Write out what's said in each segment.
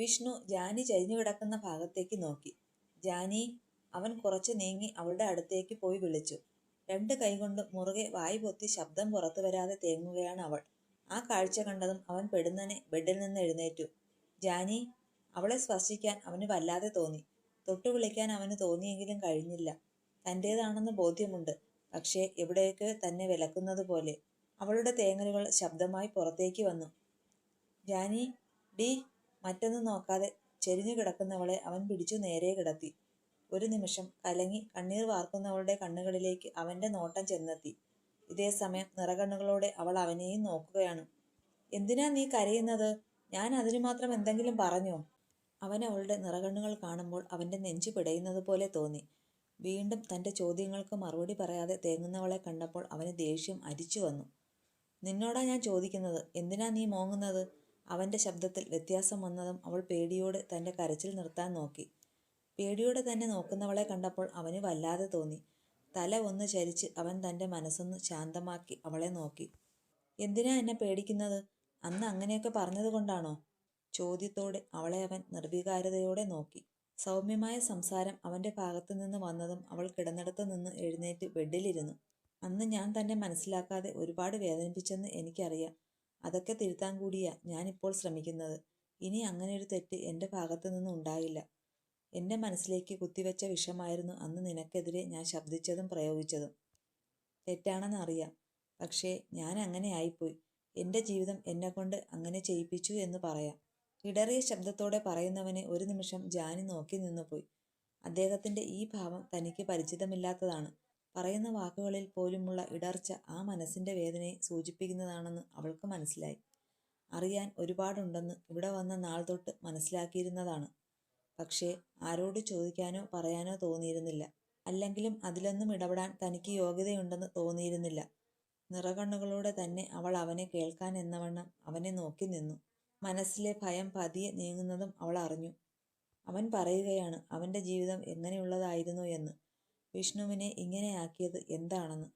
വിഷ്ണു ജാനി ചരിഞ്ഞു കിടക്കുന്ന ഭാഗത്തേക്ക് നോക്കി. ജാനി അവൻ കുറച്ചു നീങ്ങി അവളുടെ അടുത്തേക്ക് പോയി വിളിച്ചു. രണ്ട് കൈകൊണ്ട് മുറുകെ വായി പൊത്തി ശബ്ദം പുറത്തു വരാതെ തേങ്ങുകയാണ് അവൾ. ആ കാഴ്ച കണ്ടതും അവൻ പെടുന്നനെ ബെഡിൽ നിന്ന് എഴുന്നേറ്റു. ജാനി അവളെ സ്പർശിക്കാൻ അവന് വല്ലാതെ തോന്നി. തൊട്ടു വിളിക്കാൻ അവന് തോന്നിയെങ്കിലും കഴിഞ്ഞില്ല. തന്റേതാണെന്ന് ബോധ്യമുണ്ട്. പക്ഷേ എവിടേക്ക് തന്നെ വിലക്കുന്നത് പോലെ. അവളുടെ തേങ്ങലുകൾ ശബ്ദമായി പുറത്തേക്ക് വന്നു. ജാനി ഡീ മറ്റൊന്നും നോക്കാതെ ചെരിഞ്ഞു കിടക്കുന്നവളെ അവൻ പിടിച്ചു നേരെ കിടത്തി. ഒരു നിമിഷം കലങ്ങി കണ്ണീർ വാർക്കുന്നവളുടെ കണ്ണുകളിലേക്ക് അവന്റെ നോട്ടം ചെന്നെത്തി. ഇതേ സമയം നിറകണ്ണുകളോടെ അവൾ അവനെയും നോക്കുകയാണ്. എന്തിനാ നീ കരയുന്നത്? ഞാൻ അതിനു മാത്രം എന്തെങ്കിലും പറഞ്ഞോ? അവൻ അവളുടെ നിറകണ്ണുകൾ കാണുമ്പോൾ അവന്റെ നെഞ്ചു പിടയുന്നത് പോലെ തോന്നി. വീണ്ടും തന്റെ ചോദ്യങ്ങൾക്ക് മറുപടി പറയാതെ തേങ്ങുന്നവളെ കണ്ടപ്പോൾ അവന് ദേഷ്യം അരിച്ചു വന്നു. നിന്നോടാ ഞാൻ ചോദിക്കുന്നത്. എന്തിനാ നീ മോങ്ങുന്നത്? അവന്റെ ശബ്ദത്തിൽ വ്യത്യാസം വന്നതും അവൾ പേടിയോട് തന്റെ കരച്ചിൽ നിർത്താൻ നോക്കി. പേടിയോടെ തന്നെ നോക്കുന്നവളെ കണ്ടപ്പോൾ അവന് വല്ലാതെ തോന്നി. തല ഒന്ന് ചരിച്ച് അവൻ തന്റെ മനസ്സൊന്ന് ശാന്തമാക്കി അവളെ നോക്കി. എന്തിനാ എന്നെ പേടിക്കുന്നത്? അന്ന് അങ്ങനെയൊക്കെ പറഞ്ഞതുകൊണ്ടാണോ ചോദ്യത്തോടെ അവളെ അവൻ നിർവികാരതയോടെ നോക്കി. സൗമ്യമായ സംസാരം അവന്റെ ഭാഗത്തു നിന്ന് വന്നതും അവൾ കിടന്നിടത്തു നിന്ന് എഴുന്നേറ്റ് ബെഡിലിരുന്നു. അന്ന് ഞാൻ തന്നെ മനസ്സിലാക്കാതെ ഒരുപാട് വേദനിപ്പിച്ചെന്ന് എനിക്കറിയാം. അതൊക്കെ തിരുത്താൻ കൂടിയാ ഞാനിപ്പോൾ ശ്രമിക്കുന്നത്. ഇനി അങ്ങനെയൊരു തെറ്റ് എന്റെ ഭാഗത്തു നിന്ന് ഉണ്ടാകില്ല. എന്റെ മനസ്സിലേക്ക് കുത്തിവെച്ച വിഷമായിരുന്നു അന്ന് നിനക്കെതിരെ ഞാൻ ശബ്ദിച്ചതും പ്രയോഗിച്ചതും. തെറ്റാണെന്ന് അറിയാം. പക്ഷേ ഞാൻ അങ്ങനെ ആയിപ്പോയി. എന്റെ ജീവിതം എന്നെക്കൊണ്ട് അങ്ങനെ ചെയ്യിപ്പിച്ചു എന്ന് പറയാം. ഇടറിയ ശബ്ദത്തോടെ പറയുന്നവനെ ഒരു നിമിഷം ജാനി നോക്കി നിന്നുപോയി. അദ്ദേഹത്തിന്റെ ഈ ഭാവം തനിക്ക് പരിചിതമില്ലാത്തതാണ്. പറയുന്ന വാക്കുകളിൽ പോലുമുള്ള ഇടർച്ച ആ മനസ്സിന്റെ വേദനയെ സൂചിപ്പിക്കുന്നതാണെന്ന് അവൾക്ക് മനസ്സിലായി. അറിയാൻ ഒരുപാടുണ്ടെന്ന് ഇവിടെ വന്ന നാൾ തൊട്ട് മനസ്സിലാക്കിയിരുന്നതാണ്. പക്ഷേ ആരോട് ചോദിക്കാനോ പറയാനോ തോന്നിയിരുന്നില്ല. അല്ലെങ്കിലും അതിലൊന്നും ഇടപെടാൻ തനിക്ക് യോഗ്യതയുണ്ടെന്ന് തോന്നിയിരുന്നില്ല. നിറകണ്ണുകളോടെ തന്നെ അവൾ അവനെ കേൾക്കാൻ എന്നവണ്ണം അവനെ നോക്കി നിന്നു. മനസ്സിലെ ഭയം പതിയെ നീങ്ങുന്നതും അവൾ അറിഞ്ഞു. അവൻ പറയുകയാണ് അവന്റെ ജീവിതം എങ്ങനെയുള്ളതായിരുന്നു എന്ന്. വിഷ്ണുവിനെ ഇങ്ങനെയാക്കിയത് എന്താണെന്ന്.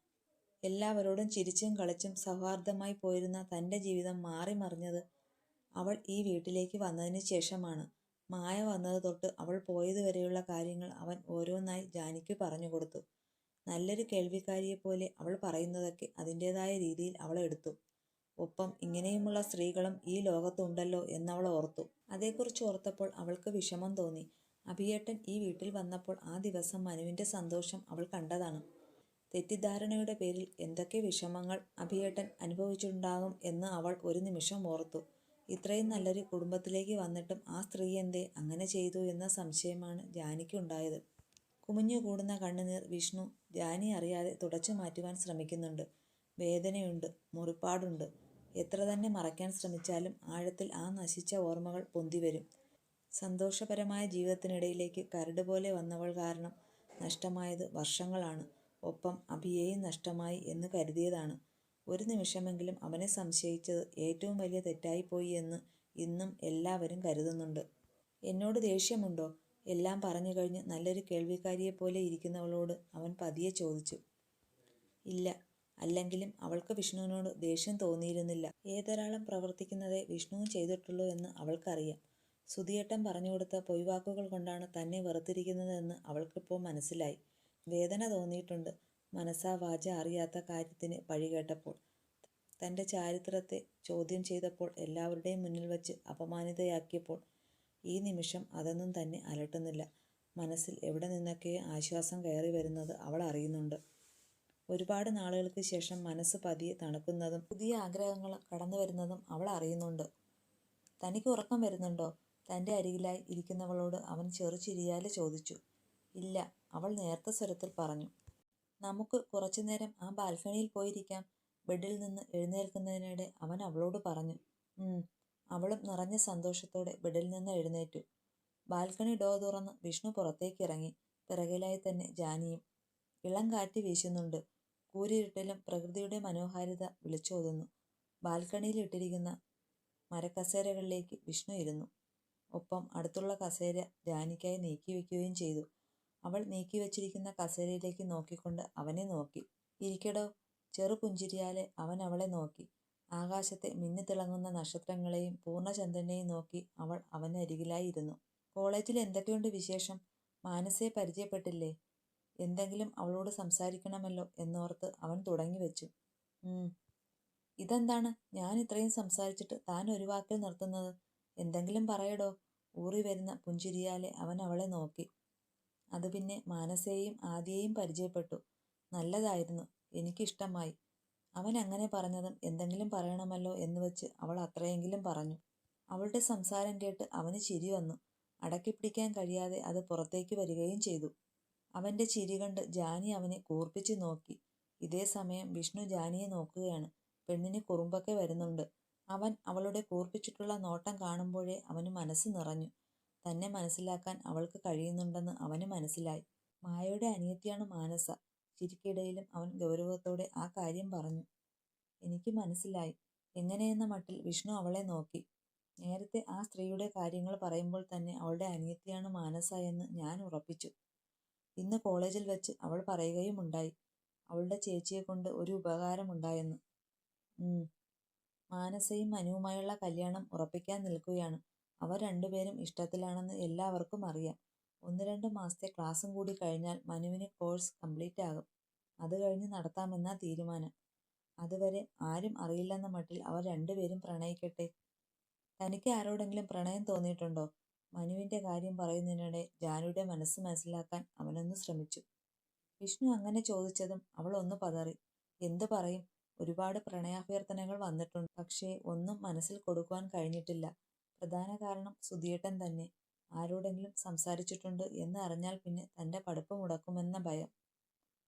എല്ലാവരോടും ചിരിച്ചും കളിച്ചും സൗഹാർദ്ദമായി പോയിരുന്ന തന്റെ ജീവിതം മാറി മറിഞ്ഞത് അവൾ ഈ വീട്ടിലേക്ക് വന്നതിന് ശേഷമാണ്. മായ വന്നത് തൊട്ട് അവൾ പോയതുവരെയുള്ള കാര്യങ്ങൾ അവൻ ഓരോന്നായി ജാനിക്ക് പറഞ്ഞുകൊടുത്തു. നല്ലൊരു കേൾവിക്കാരിയെപ്പോലെ അവൾ പറയുന്നതൊക്കെ അതിന്റെതായ രീതിയിൽ അവൾ എടുത്തു. ഒപ്പം ഇങ്ങനെയുമുള്ള സ്ത്രീകളും ഈ ലോകത്തുണ്ടല്ലോ എന്നവൾ ഓർത്തു. അതേക്കുറിച്ച് ഓർത്തപ്പോൾ അവൾക്ക് വിഷമം തോന്നി. അഭിയേട്ടൻ ഈ വീട്ടിൽ വന്നപ്പോൾ ആ ദിവസം മനുവിന്റെ സന്തോഷം അവൾ കണ്ടതാണ്. തെറ്റിദ്ധാരണയുടെ പേരിൽ എന്തൊക്കെ വിഷമങ്ങൾ അഭിയേട്ടൻ അനുഭവിച്ചിട്ടുണ്ടാകും എന്ന് അവൾ ഒരു നിമിഷം ഓർത്തു. ഇത്രയും നല്ലൊരു കുടുംബത്തിലേക്ക് വന്നിട്ടും ആ സ്ത്രീ എന്തേ അങ്ങനെ ചെയ്തു എന്ന സംശയമാണ് ജാനിക്കുണ്ടായത് കുമിഞ്ഞുകൂടുന്ന കണ്ണുനീർ വിഷ്ണു ജാനി അറിയാതെ തുടച്ചു മാറ്റുവാൻ ശ്രമിക്കുന്നുണ്ട്. വേദനയുണ്ട്. മുറിപ്പാടുണ്ട്. എത്ര തന്നെ മറയ്ക്കാൻ ശ്രമിച്ചാലും ആഴത്തിൽ ആ നശിച്ച ഓർമ്മകൾ പൊന്തിവരും. സന്തോഷപരമായ ജീവിതത്തിനിടയിലേക്ക് കരട് പോലെ വന്നവൾ കാരണം നഷ്ടമായത് വർഷങ്ങളാണ്. ഒപ്പം അഭിയെയും നഷ്ടമായി എന്ന് കരുതിയതാണ്. ഒരു നിമിഷമെങ്കിലും അവനെ സംശയിച്ചത് ഏറ്റവും വലിയ തെറ്റായിപ്പോയി എന്ന് ഇന്നും എല്ലാവരും കരുതുന്നുണ്ട്. എന്നോട് ദേഷ്യമുണ്ടോ? എല്ലാം പറഞ്ഞു കഴിഞ്ഞ് നല്ലൊരു കേൾവിക്കാരിയെപ്പോലെ ഇരിക്കുന്നവളോട് അവൻ പതിയെ ചോദിച്ചു. ഇല്ല. അല്ലെങ്കിലും അവൾക്ക് വിഷ്ണുവിനോട് ദേഷ്യം തോന്നിയിരുന്നില്ല. ഏതൊരാളും പ്രവർത്തിക്കുന്നതേ വിഷ്ണുവും ചെയ്തിട്ടുള്ളൂ എന്ന് അവൾക്കറിയാം. സുധിയേട്ടൻ പറഞ്ഞു കൊടുത്ത പൊയ്വാക്കുകൾ കൊണ്ടാണ് തന്നെ വെറുത്തിരിക്കുന്നതെന്ന് അവൾക്കിപ്പോൾ മനസ്സിലായി. വേദന തോന്നിയിട്ടുണ്ട്. മനസ്സാ വാച അറിയാത്ത കാര്യത്തിന് പഴി കേട്ടപ്പോൾ. തന്റെ ചാരിത്രത്തെ ചോദ്യം ചെയ്തപ്പോൾ എല്ലാവരുടെയും മുന്നിൽ വച്ച് അപമാനിതയാക്കിയപ്പോൾ. ഈ നിമിഷം അതൊന്നും തന്നെ അലട്ടുന്നില്ല. മനസ്സിൽ എവിടെ നിന്നൊക്കെ ആശ്വാസം കയറി വരുന്നത് അവൾ അറിയുന്നുണ്ട്. ഒരുപാട് നാളുകൾക്ക് ശേഷം മനസ്സ് പതിയെ തണുക്കുന്നതും പുതിയ ആഗ്രഹങ്ങൾ കടന്നു വരുന്നതും അവൾ അറിയുന്നുണ്ട്. തനിക്ക് ഉറക്കം വരുന്നുണ്ടോ? തന്റെ അരികിലായി ഇരിക്കുന്നവളോട് അവൻ ചെറുചിരിയാലെ ചോദിച്ചു. ഇല്ല അവൾ നേർത്ത സ്വരത്തിൽ പറഞ്ഞു. നമുക്ക് കുറച്ചുനേരം ആ ബാൽക്കണിയിൽ പോയിരിക്കാം ബെഡിൽ നിന്ന് എഴുന്നേൽക്കുന്നതിനിടെ അവൻ അവളോട് പറഞ്ഞു. അവളും നിറഞ്ഞ സന്തോഷത്തോടെ ബെഡിൽ നിന്ന് എഴുന്നേറ്റു. ബാൽക്കണി ഡോ തുറന്ന് വിഷ്ണു പുറത്തേക്ക് ഇറങ്ങി പിറകിലായി തന്നെ ജാനിയും. ഇളം കാറ്റ് വീശുന്നുണ്ട്. കൂരിരുട്ടിലും പ്രകൃതിയുടെ മനോഹാരിത വിളിച്ചോതുന്നു. ബാൽക്കണിയിൽ ഇട്ടിരിക്കുന്ന മരക്കസേരകളിലേക്ക് വിഷ്ണു ഇരുന്നു. ഒപ്പം അടുത്തുള്ള കസേര ജാനിക്കായി നീക്കിവെക്കുകയും ചെയ്തു. അവൾ നീക്കി നീക്കിവെച്ചിരിക്കുന്ന കസേരയിലേക്ക് നോക്കിക്കൊണ്ട് അവനെ നോക്കി. ഇരിക്കടോ ചെറുപുഞ്ചിരിയാലെ അവൻ അവളെ നോക്കി. ആകാശത്തെ മിന്നിത്തിളങ്ങുന്ന നക്ഷത്രങ്ങളെയും പൂർണചന്ദ്രനെയും നോക്കി അവൾ അവനരികിലായി ഇരുന്നു. കോളേജിൽ എന്തൊക്കെയുണ്ട് വിശേഷം? മാനസയെ പരിചയപ്പെട്ടില്ലേ? എന്തെങ്കിലും അവളോട് സംസാരിക്കണമല്ലോ എന്നോർത്ത് അവൻ തുടങ്ങി വെച്ചു ഇതെന്താണ് ഞാൻ ഇത്രയും സംസാരിച്ചിട്ട് താൻ ഒരു വാക്കിൽ നിർത്തുന്നത്? എന്തെങ്കിലും പറയടോ. ഊറി വരുന്ന പുഞ്ചിരിയാലെ അവൻ അവളെ നോക്കി. അത് പിന്നെ മാനസയെയും ആദിയെയും പരിചയപ്പെട്ടു. നല്ലതായിരുന്നു. എനിക്കിഷ്ടമായി. അവൻ അങ്ങനെ പറഞ്ഞതും എന്തെങ്കിലും പറയണമല്ലോ എന്ന് വെച്ച് അവൾ അത്രയെങ്കിലും പറഞ്ഞു. അവളുടെ സംസാരം കേട്ട് അവന് ചിരി വന്നു. അടക്കി പിടിക്കാൻ കഴിയാതെ അത് പുറത്തേക്ക് വരികയും ചെയ്തു. അവന്റെ ചിരി കണ്ട് ജാനി അവനെ കൂർപ്പിച്ചു നോക്കി. ഇതേ സമയം വിഷ്ണു ജാനിയെ നോക്കുകയാണ്. പെണ്ണിന് കുറുമ്പൊക്കെ വരുന്നുണ്ട്. അവൻ അവളുടെ കൂർപ്പിച്ചിട്ടുള്ള നോട്ടം കാണുമ്പോഴേ അവന് മനസ്സ് നിറഞ്ഞു. തന്നെ മനസ്സിലാക്കാൻ അവൾക്ക് കഴിയുന്നുണ്ടെന്ന് അവന് മനസ്സിലായി. മായയുടെ അനിയത്തിയാണ് മാനസ. ചിരിക്കിടയിലും അവൻ ഗൗരവത്തോടെ ആ കാര്യം പറഞ്ഞു. എനിക്ക് മനസ്സിലായി. എങ്ങനെയെന്ന മട്ടിൽ വിഷ്ണു അവളെ നോക്കി. നേരത്തെ ആ സ്ത്രീയുടെ കാര്യങ്ങൾ പറയുമ്പോൾ തന്നെ അവളുടെ അനിയത്തിയാണ് മാനസ എന്ന് ഞാൻ ഉറപ്പിച്ചു. ഇന്ന് കോളേജിൽ വെച്ച് അവൾ പറയുകയും ഉണ്ടായി അവളുടെ ചേച്ചിയെ കൊണ്ട് ഒരു ഉപകാരമുണ്ടായെന്ന്. മാനസയും മനുവുമായുള്ള കല്യാണം ഉറപ്പിക്കാൻ നിൽക്കുകയാണ്. അവർ രണ്ടുപേരും ഇഷ്ടത്തിലാണെന്ന് എല്ലാവർക്കും അറിയാം. ഒന്ന് രണ്ട് മാസത്തെ ക്ലാസും കൂടി കഴിഞ്ഞാൽ മനുവിന് കോഴ്സ് കംപ്ലീറ്റ് ആകും. അത് കഴിഞ്ഞ് നടത്താമെന്നാ തീരുമാനം. അതുവരെ ആരും അറിയില്ലെന്ന മട്ടിൽ അവർ രണ്ടുപേരും പ്രണയിക്കട്ടെ. തനിക്ക് ആരോടെങ്കിലും പ്രണയം തോന്നിയിട്ടുണ്ടോ? മനുവിന്റെ കാര്യം പറയുന്നതിനിടെ ജാനുവിന്റെ മനസ്സ് മനസ്സിലാക്കാൻ അവനൊന്ന് ശ്രമിച്ചു. വിഷ്ണു അങ്ങനെ ചോദിച്ചതും അവൾ ഒന്ന് പതറി. എന്തു പറയും? ഒരുപാട് പ്രണയാഭ്യർത്ഥനകൾ വന്നിട്ടുണ്ട്. പക്ഷേ ഒന്നും മനസ്സിൽ കൊടുക്കുവാൻ കഴിഞ്ഞിട്ടില്ല. പ്രധാന കാരണം സുധിയേട്ടൻ തന്നെ. ആരോടെങ്കിലും സംസാരിച്ചിട്ടുണ്ട് എന്ന് അറിഞ്ഞാൽ പിന്നെ തന്റെ പഠിപ്പ് മുടക്കുമെന്ന ഭയം.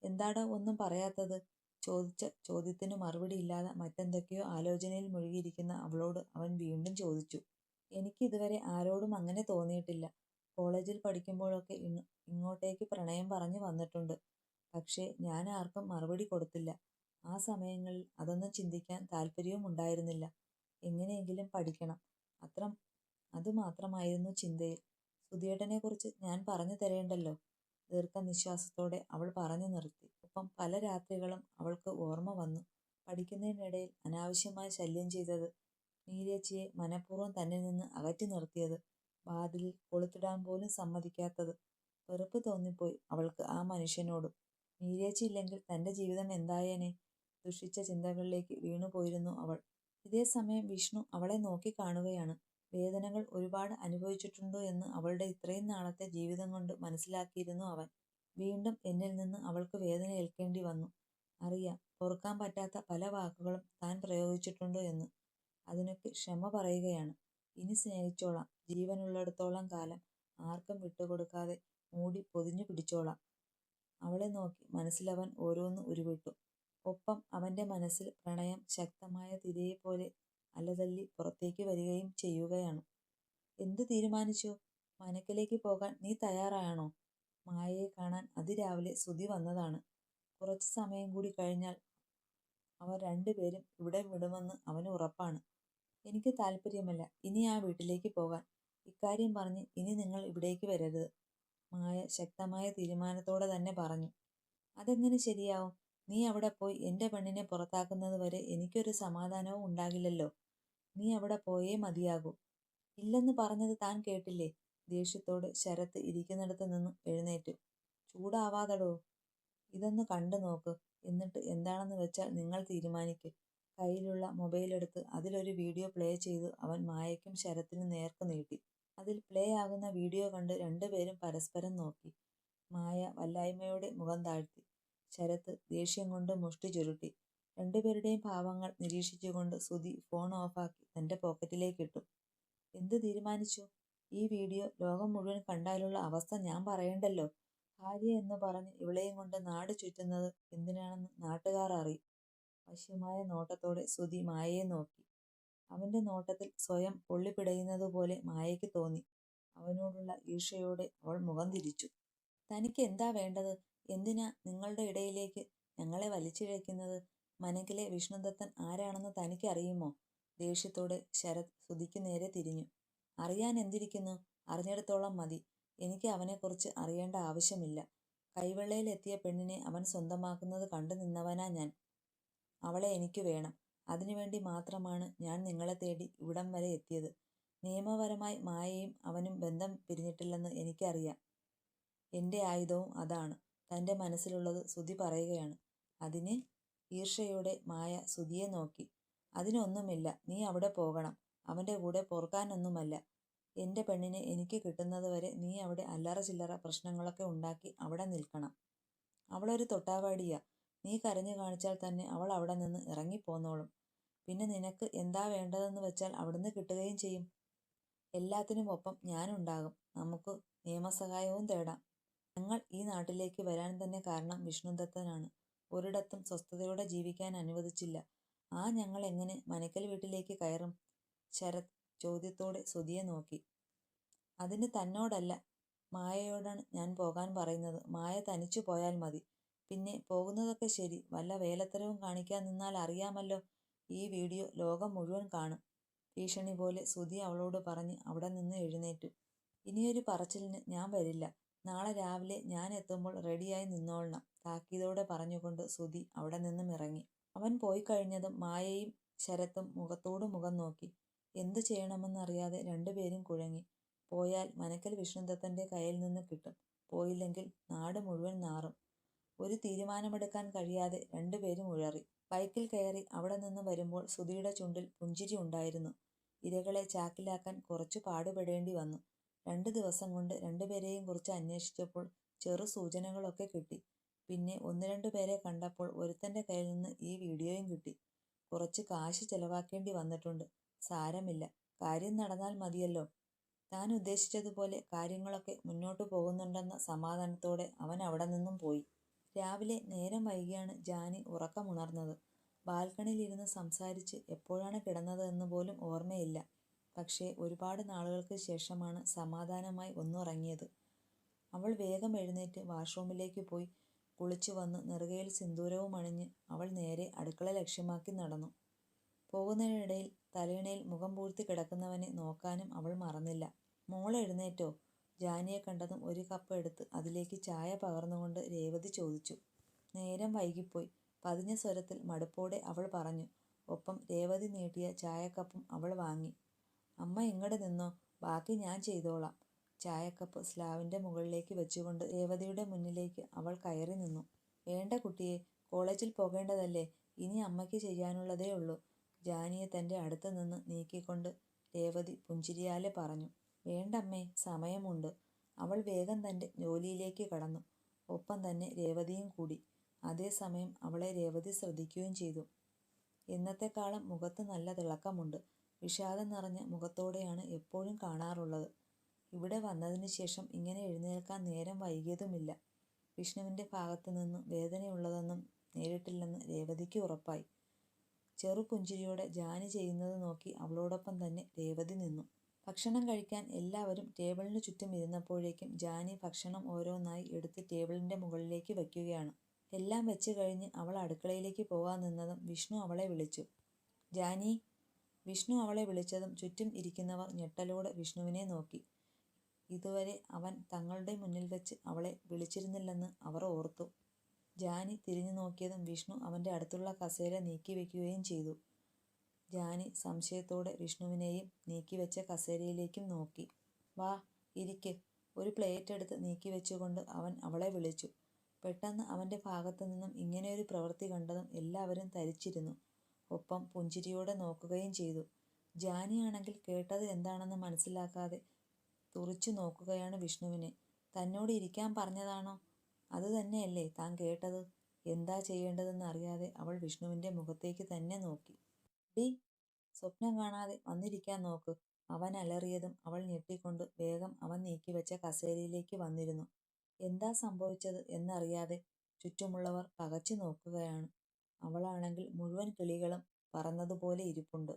എന്താടോ ഒന്നും പറയാത്തത്? ചോദിച്ച ചോദ്യത്തിന് മറുപടി ഇല്ലാതെ മറ്റെന്തൊക്കെയോ ആലോചനയിൽ മുഴുകിയിരിക്കുന്ന അവളോട് അവൻ വീണ്ടും ചോദിച്ചു. എനിക്ക് ഇതുവരെ ആരോടും അങ്ങനെ തോന്നിയിട്ടില്ല. കോളേജിൽ പഠിക്കുമ്പോഴൊക്കെ ഇങ്ങോട്ടേക്ക് പ്രണയം പറഞ്ഞു വന്നിട്ടുണ്ട്. പക്ഷേ ഞാൻ ആർക്കും മറുപടി കൊടുത്തില്ല. ആ സമയങ്ങളിൽ അതൊന്നും ചിന്തിക്കാൻ താല്പര്യവും ഉണ്ടായിരുന്നില്ല എങ്ങനെയെങ്കിലും പഠിക്കണം. അത് മാത്രമായിരുന്നു ചിന്തയിൽ. സുധിയേട്ടനെക്കുറിച്ച് ഞാൻ പറഞ്ഞു തരേണ്ടല്ലോ. ദീർഘനിശ്വാസത്തോടെ അവൾ പറഞ്ഞു നിർത്തി. ഒപ്പം പല രാത്രികളും അവൾക്ക് ഓർമ്മ വന്നു. പഠിക്കുന്നതിനിടയിൽ അനാവശ്യമായി ശല്യം ചെയ്തത്. മീരേച്ചിയെ മനഃപൂർവം തന്നിൽ നിന്ന് അകറ്റി നിർത്തിയത്. വാതിലിൽ കൊളുത്തിടാൻ പോലും സമ്മതിക്കാത്തത്. വെറുപ്പ് തോന്നിപ്പോയി അവൾക്ക് ആ മനുഷ്യനോടും. മീരേച്ചി ഇല്ലെങ്കിൽ തന്റെ ജീവിതം എന്തായേനെ? ദുഷിച്ച ചിന്തകളിലേക്ക് വീണുപോയിരുന്നു അവൾ. ഇതേ സമയം വിഷ്ണു അവളെ നോക്കി കാണുകയാണ് വേദനകൾ ഒരുപാട് അനുഭവിച്ചിട്ടുണ്ടോ എന്ന് അവളുടെ ഇത്രയും നാളത്തെ ജീവിതം കൊണ്ട് മനസ്സിലാക്കിയിരുന്നു അവൻ. വീണ്ടും എന്നിൽ നിന്ന് അവൾക്ക് വേദന ഏൽക്കേണ്ടി വന്നു. അറിയാം പൊറുക്കാൻ പറ്റാത്ത പല വാക്കുകളും താൻ പ്രയോഗിച്ചിട്ടുണ്ടോ എന്ന്. അതിനൊക്കെ ക്ഷമ പറയുകയാണ്. ഇനി സ്നേഹിച്ചോളാം. ജീവനുള്ളിടത്തോളം കാലം ആർക്കും വിട്ടുകൊടുക്കാതെ മൂടി പൊതിഞ്ഞു പിടിച്ചോളാം. അവളെ നോക്കി മനസ്സിലവൻ ഓരോന്ന് ഉരുവിട്ടു. ഒപ്പം അവന്റെ മനസ്സിൽ പ്രണയം ശക്തമായ തിരയെപ്പോലെ അലതല്ലി പുറത്തേക്ക് വരികയും ചെയ്യുകയാണ്. എന്ത് തീരുമാനിച്ചു? മനക്കിലേക്ക് പോകാൻ നീ തയ്യാറാണോ? മായയെ കാണാൻ അതിരാവിലെ ശ്രുതി വന്നതാണ്. കുറച്ച് സമയം കൂടി കഴിഞ്ഞാൽ അവർ രണ്ടുപേരും ഇവിടെ വിടുമെന്ന് അവന് ഉറപ്പാണ്. എനിക്ക് താല്പര്യമില്ല ഇനി ആ വീട്ടിലേക്ക് പോകാൻ. ഇക്കാര്യം പറഞ്ഞ് ഇനി നിങ്ങൾ ഇവിടേക്ക് വരരുത്. മായ ശക്തമായ തീരുമാനത്തോടെ തന്നെ പറഞ്ഞു. അതെങ്ങനെ ശരിയാവും? നീ അവിടെ പോയി എന്റെ പെണ്ണിനെ പുറത്താക്കുന്നത് വരെ എനിക്കൊരു സമാധാനവും ഉണ്ടാകില്ലല്ലോ. നീ അവിടെ പോയേ മതിയാകൂ. ഇല്ലെന്ന് പറഞ്ഞത് താൻ കേട്ടില്ലേ? ദേഷ്യത്തോട് ശരത്ത് ഇരിക്കുന്നിടത്ത് നിന്നും എഴുന്നേറ്റു. ചൂടാവാതടോ ഇതൊന്ന് കണ്ടു നോക്ക്. എന്നിട്ട് എന്താണെന്ന് വെച്ചാൽ നിങ്ങൾ തീരുമാനിക്ക്. കയ്യിലുള്ള മൊബൈലെടുത്ത് അതിലൊരു വീഡിയോ പ്ലേ ചെയ്ത് അവൻ മായയ്ക്കും ശരത്തിനും നേർക്ക് നീട്ടി. അതിൽ പ്ലേ ആകുന്ന വീഡിയോ കണ്ട് രണ്ടുപേരും പരസ്പരം നോക്കി. മായ വല്ലായ്മയോടെ മുഖം താഴ്ത്തി. ശരത്ത് ദേഷ്യം കൊണ്ട് മുഷ്ടി ചുരുട്ടി. രണ്ടുപേരുടെയും ഭാവങ്ങൾ നിരീക്ഷിച്ചുകൊണ്ട് സുധി ഫോൺ ഓഫാക്കി തന്റെ പോക്കറ്റിലേക്കിട്ടു. എന്ത് തീരുമാനിച്ചു? ഈ വീഡിയോ ലോകം മുഴുവൻ കണ്ടാലുള്ള അവസ്ഥ ഞാൻ പറയണ്ടല്ലോ. ഭാര്യ എന്ന് പറഞ്ഞ് ഇവളെയും കൊണ്ട് നാട് ചുറ്റുന്നത് എന്തിനാണെന്ന് നാട്ടുകാർ അറിയും. വശ്യമായ നോട്ടത്തോടെ സുധി മായയെ നോക്കി. അവന്റെ നോട്ടത്തിൽ സ്വയം പൊള്ളിപ്പിടയുന്നതുപോലെ മായയ്ക്ക് തോന്നി. അവനോടുള്ള ഈർഷയോടെ അവൾ മുഖം തിരിച്ചു. തനിക്ക് എന്താ വേണ്ടത്? എന്തിനാ നിങ്ങളുടെ ഇടയിലേക്ക് ഞങ്ങളെ വലിച്ചിഴയ്ക്കുന്നത്? മനകിലെ വിഷ്ണുദത്തൻ ആരാണെന്ന് തനിക്ക് അറിയുമോ? ദേഷ്യത്തോടെ ശരത് സുധിക്ക് നേരെ തിരിഞ്ഞു. അറിയാൻ എന്തിരിക്കുന്നു? അറിഞ്ഞിടത്തോളം മതി. എനിക്ക് അവനെക്കുറിച്ച് അറിയേണ്ട ആവശ്യമില്ല. കൈവെള്ളയിൽ എത്തിയ പെണ്ണിനെ അവൻ സ്വന്തമാക്കുന്നത് കണ്ടു നിന്നവനാ ഞാൻ. അവളെ എനിക്ക് വേണം. അതിനുവേണ്ടി മാത്രമാണ് ഞാൻ നിങ്ങളെ തേടി ഇവിടം വരെ എത്തിയത്. നിയമപരമായി മായയും അവനും ബന്ധം പിരിഞ്ഞിട്ടില്ലെന്ന് എനിക്കറിയാം. എന്റെ ആയുധവും അതാണ്. തന്റെ മനസ്സിലുള്ളത് സുധി പറയുകയാണ്. അതിന്? ഈർഷയുടെ മായ സുധിയെ നോക്കി. അതിനൊന്നുമില്ല. നീ അവിടെ പോകണം. അവന്റെ കൂടെ പൊറുക്കാനൊന്നുമല്ല. എന്റെ പെണ്ണിനെ എനിക്ക് കിട്ടുന്നത് വരെ നീ അവിടെ അല്ലറ ചില്ലറ പ്രശ്നങ്ങളൊക്കെ ഉണ്ടാക്കി അവിടെ നിൽക്കണം. അവളൊരു തൊട്ടാവാടിയാ. നീ കരഞ്ഞു കാണിച്ചാൽ തന്നെ അവൾ അവിടെ നിന്ന് ഇറങ്ങിപ്പോന്നോളും. പിന്നെ നിനക്ക് എന്താ വേണ്ടതെന്ന് വെച്ചാൽ അവിടുന്ന് കിട്ടുകയും ചെയ്യും. എല്ലാത്തിനും ഒപ്പം ഞാനുണ്ടാകും. നമുക്ക് നിയമസഹായവും തേടാം. ഞങ്ങൾ ഈ നാട്ടിലേക്ക് വരാൻ തന്നെ കാരണം വിഷ്ണുദത്തനാണ്. ഒരിടത്തും സ്വസ്ഥതയോടെ ജീവിക്കാൻ അനുവദിച്ചില്ല. ആ ഞങ്ങൾ എങ്ങനെ മനയ്ക്കൽ വീട്ടിലേക്ക് കയറും? ശരത് ചോദ്യത്തോടെ സുതിയെ നോക്കി. അതിന് തന്നോടല്ല മായയോടാണ് ഞാൻ പോകാൻ പറയുന്നത്. മായ തനിച്ചു പോയാൽ മതി. പിന്നെ പോകുന്നതൊക്കെ ശരി. വല്ല വേലത്തരവും കാണിക്കാൻ നിന്നാൽ അറിയാമല്ലോ ഈ വീഡിയോ ലോകം മുഴുവൻ കാണും. ഭീഷണി പോലെ സുധി അവളോട് പറഞ്ഞ് അവിടെ നിന്ന് എഴുന്നേറ്റു. ഇനിയൊരു പറച്ചിലിന് ഞാൻ വരില്ല. നാളെ രാവിലെ ഞാൻ എത്തുമ്പോൾ റെഡിയായി നിന്നോളണം താക്കീതോടെ പറഞ്ഞുകൊണ്ട് സുധി അവിടെ നിന്നും ഇറങ്ങി. അവൻ പോയി കഴിഞ്ഞതും മായയും ശരത്തും മുഖത്തോടു മുഖം നോക്കി. എന്തു ചെയ്യണമെന്നറിയാതെ രണ്ടുപേരും കുഴങ്ങി. പോയാൽ മനക്കൽ വിഷ്ണുദത്തന്റെ കയ്യിൽ നിന്ന് കിട്ടും. പോയില്ലെങ്കിൽ നാട് മുഴുവൻ നാറും. ഒരു തീരുമാനമെടുക്കാൻ കഴിയാതെ രണ്ടുപേരും ഉഴറി. ബൈക്കിൽ കയറി അവിടെ നിന്ന് വരുമ്പോൾ സുധിയുടെ ചുണ്ടിൽ പുഞ്ചിരി ഉണ്ടായിരുന്നു. ഇരകളെ ചാക്കിലാക്കാൻ കുറച്ചു പാടുപെടേണ്ടി വന്നു. രണ്ടു ദിവസം കൊണ്ട് രണ്ടുപേരെയും കുറിച്ച് അന്വേഷിച്ചപ്പോൾ ചെറു സൂചനകളൊക്കെ കിട്ടി. പിന്നെ ഒന്ന് രണ്ടു പേരെ കണ്ടപ്പോൾ ഒരുത്തന്റെ കയ്യിൽ നിന്ന് ഈ വീഡിയോയും കിട്ടി. കുറച്ച് കാശ് ചെലവാക്കേണ്ടി വന്നിട്ടുണ്ട്. സാരമില്ല. കാര്യം നടന്നാൽ മതിയല്ലോ. താൻ ഉദ്ദേശിച്ചതുപോലെ കാര്യങ്ങളൊക്കെ മുന്നോട്ട് പോകുന്നുണ്ടെന്ന സമാധാനത്തോടെ അവൻ അവിടെ നിന്നും പോയി. രാവിലെ നേരം വൈകിയാണ് ജാനി ഉറക്കമുണർന്നത്. ബാൽക്കണിയിൽ ഇരുന്ന് സംസാരിച്ച് എപ്പോഴാണ് കിടന്നത് എന്ന് പോലും ഓർമ്മയില്ല. പക്ഷേ ഒരുപാട് നാളുകൾക്ക് ശേഷമാണ് സമാധാനമായി ഒന്നുറങ്ങിയത്. അവൾ വേഗം എഴുന്നേറ്റ് വാഷ്റൂമിലേക്ക് പോയി കുളിച്ചു വന്ന് നെറുകയിൽ സിന്ദൂരവും അണിഞ്ഞ് അവൾ നേരെ അടുക്കള ലക്ഷ്യമാക്കി നടന്നു. പോകുന്നതിനിടയിൽ തലയിണയിൽ മുഖം പൂഴ്ത്തി കിടക്കുന്നവനെ നോക്കാനും അവൾ മറന്നില്ല. മോൾ എഴുന്നേറ്റോ? ജാനിയെ കണ്ടതും ഒരു കപ്പ് എടുത്ത് അതിലേക്ക് ചായ പകർന്നുകൊണ്ട് രേവതി ചോദിച്ചു. നേരം വൈകിപ്പോയി. പതിഞ്ഞ സ്വരത്തിൽ മടുപ്പോടെ അവൾ പറഞ്ഞു. ഒപ്പം രേവതി നീട്ടിയ ചായക്കപ്പും അവൾ വാങ്ങി. അമ്മ ഇങ്ങട് നിന്നോ. ബാക്കി ഞാൻ ചെയ്തോളാം. ചായക്കപ്പ് സ്ലാവിന്റെ മുകളിലേക്ക് വെച്ചുകൊണ്ട് രേവതിയുടെ മുന്നിലേക്ക് അവൾ കയറി നിന്നു. വേണ്ട കുട്ടിയെ കോളേജിൽ പോകേണ്ടതല്ലേ. ഇനി അമ്മയ്ക്ക് ചെയ്യാനുള്ളതേ ഉള്ളൂ. ജാനിയെ തന്റെ അടുത്ത് നിന്ന് നീക്കിക്കൊണ്ട് രേവതി പുഞ്ചിരിയാലെ പറഞ്ഞു. വേണ്ടമ്മേ. സമയമുണ്ട്. അവൾ വേഗം തന്റെ ജോലിയിലേക്ക് കടന്നു. ഒപ്പം തന്നെ രേവതിയും കൂടി. അതേസമയം അവളെ രേവതി ശ്രദ്ധിക്കുകയും ചെയ്തു. എന്നത്തെക്കാളും മുഖത്ത് നല്ല തിളക്കമുണ്ട്. വിഷാദം നിറഞ്ഞ മുഖത്തോടെയാണ് എപ്പോഴും കാണാറുള്ളത്. ഇവിടെ വന്നതിന് ശേഷം ഇങ്ങനെ എഴുന്നേൽക്കാൻ നേരം വൈകിയതുമില്ല. വിഷ്ണുവിന്റെ ഭാഗത്ത് നിന്നും വേദനയുള്ളതൊന്നും നേരിട്ടില്ലെന്ന് രേവതിക്ക് ഉറപ്പായി. ചെറുപുഞ്ചിരിയോടെ ജാനി ചെയ്യുന്നത് നോക്കി അവളോടൊപ്പം തന്നെ രേവതി നിന്നു. ഭക്ഷണം കഴിക്കാൻ എല്ലാവരും ടേബിളിന് ചുറ്റും ഇരുന്നപ്പോഴേക്കും ജാനി ഭക്ഷണം ഓരോന്നായി എടുത്ത് ടേബിളിന്റെ മുകളിലേക്ക് വയ്ക്കുകയാണ്. എല്ലാം വെച്ച് കഴിഞ്ഞ് അവൾ അടുക്കളയിലേക്ക് പോകാൻ നിന്നതും വിഷ്ണു അവളെ വിളിച്ചു. ജാനീ. വിഷ്ണു അവളെ വിളിച്ചതും ചുറ്റും ഇരിക്കുന്നവർ ഞെട്ടലോടെ വിഷ്ണുവിനെ നോക്കി. ഇതുവരെ അവൻ തങ്ങളുടെ മുന്നിൽ വെച്ച് അവളെ വിളിച്ചിരുന്നില്ലെന്ന് അവർ ഓർത്തു. ജാനി തിരിഞ്ഞു നോക്കിയതും വിഷ്ണു അവന്റെ അടുത്തുള്ള കസേര നീക്കി വയ്ക്കുകയും ചെയ്തു. ജാനി സംശയത്തോടെ വിഷ്ണുവിനെയും നീക്കിവെച്ച കസേരയിലേക്കും നോക്കി. വാ. ഇരിക്ക്. ഒരു പ്ലേറ്റ് എടുത്ത് നീക്കി വെച്ചുകൊണ്ട് അവൻ അവളെ വിളിച്ചു. പെട്ടെന്ന് അവന്റെ ഭാഗത്തു നിന്നും ഇങ്ങനെയൊരു പ്രവൃത്തി കണ്ടതും എല്ലാവരും തരിച്ചിരുന്നു. ഒപ്പം പുഞ്ചിരിയോടെ നോക്കുകയും ചെയ്തു. ജാനിയാണെങ്കിൽ കേട്ടത് എന്താണെന്ന് മനസ്സിലാക്കാതെ തുറിച്ചു നോക്കുകയാണ് വിഷ്ണുവിനെ. തന്നോട് ഇരിക്കാൻ പറഞ്ഞതാണോ? അത് തന്നെയല്ലേ താൻ കേട്ടത്? എന്താ ചെയ്യേണ്ടതെന്ന് അറിയാതെ അവൾ വിഷ്ണുവിന്റെ മുഖത്തേക്ക് തന്നെ നോക്കി. ഡി സ്വപ്നം കാണാതെ വന്നിരിക്കാൻ നോക്ക്. അവൻ അലറിയതും അവൾ ഞെട്ടിക്കൊണ്ട് വേഗം അവൻ നീക്കിവെച്ച കസേരയിലേക്ക് വന്നിരുന്നു. എന്താ സംഭവിച്ചത് എന്നറിയാതെ ചുറ്റുമുള്ളവർ പകച്ചു നോക്കുകയാണ്. അവളാണെങ്കിൽ മുഴുവൻ കിളികളും പറന്നതുപോലെ ഇരിപ്പുണ്ട്.